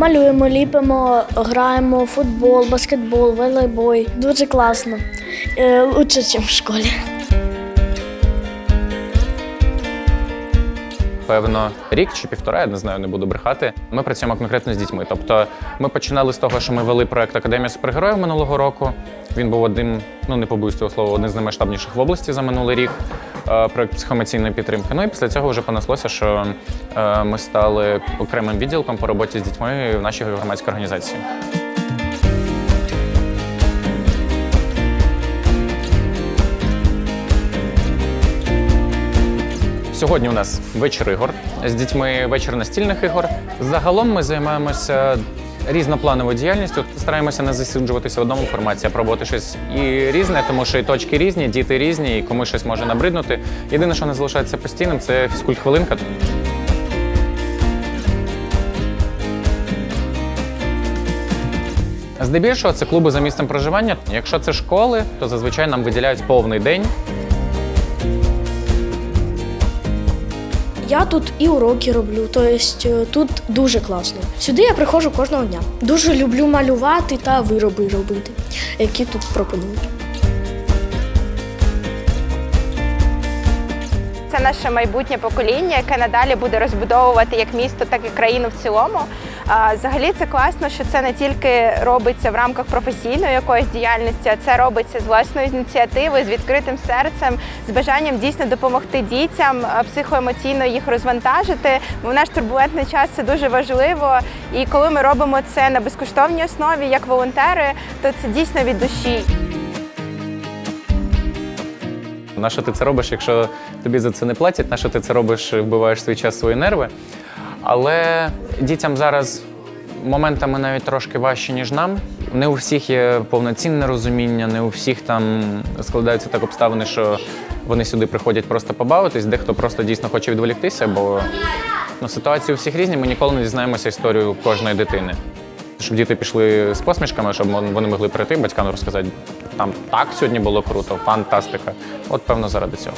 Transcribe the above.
Малюємо, ліпимо, граємо футбол, баскетбол, волейбол. Дуже класно. Е, Лучше, ніж в школі. Певно, рік чи півтора, я не знаю, не буду брехати. Ми працюємо конкретно з дітьми. Тобто, ми починали з того, що ми вели проект Академія супергероїв минулого року. Він був одним, ну не побоюсь цього слова, один з наймасштабніших в області за минулий рік. е, Проект психоемоційної підтримки. Ну і після цього вже понеслося, що е, ми стали окремим відділком по роботі з дітьми в нашій громадській організації. Сьогодні у нас вечір ігор з дітьми, вечір настільних ігор. Загалом ми займаємося різноплановою діяльністю. Стараємося не засиджуватися в одному форматі, а пробувати щось і різне, тому що і точки різні, діти різні, і комусь щось може набриднути. Єдине, що не залишається постійним, це фізкульт-хвилинка. Здебільшого це клуби за місцем проживання. Якщо це школи, то зазвичай нам виділяють повний день. Я тут і уроки роблю, тобто тут дуже класно. Сюди я приходжу кожного дня. Дуже люблю малювати та вироби робити, які тут пропонують. Це наше майбутнє покоління, яке надалі буде розбудовувати як місто, так і країну в цілому. Взагалі це класно, що це не тільки робиться в рамках професійної якоїсь діяльності, а це робиться з власної ініціативи, з відкритим серцем, з бажанням дійсно допомогти дітям психоемоційно їх розвантажити. В наш турбулентний час це дуже важливо. І коли ми робимо це на безкоштовній основі, як волонтери, то це дійсно від душі. На що ти це робиш, якщо тобі за це не платять? На що ти це робиш, вбиваєш свій час, свої нерви? Але дітям зараз моментами навіть трошки важче, ніж нам. Не у всіх є повноцінне розуміння, не у всіх там складаються так обставини, що вони сюди приходять просто побавитись. Дехто просто дійсно хоче відволіктися, бо ну, ситуації у всіх різні. Ми ніколи не дізнаємося історію кожної дитини. Щоб діти пішли з посмішками, щоб вони могли прийти батькам розказати, там так сьогодні було круто, фантастика. От певно заради цього.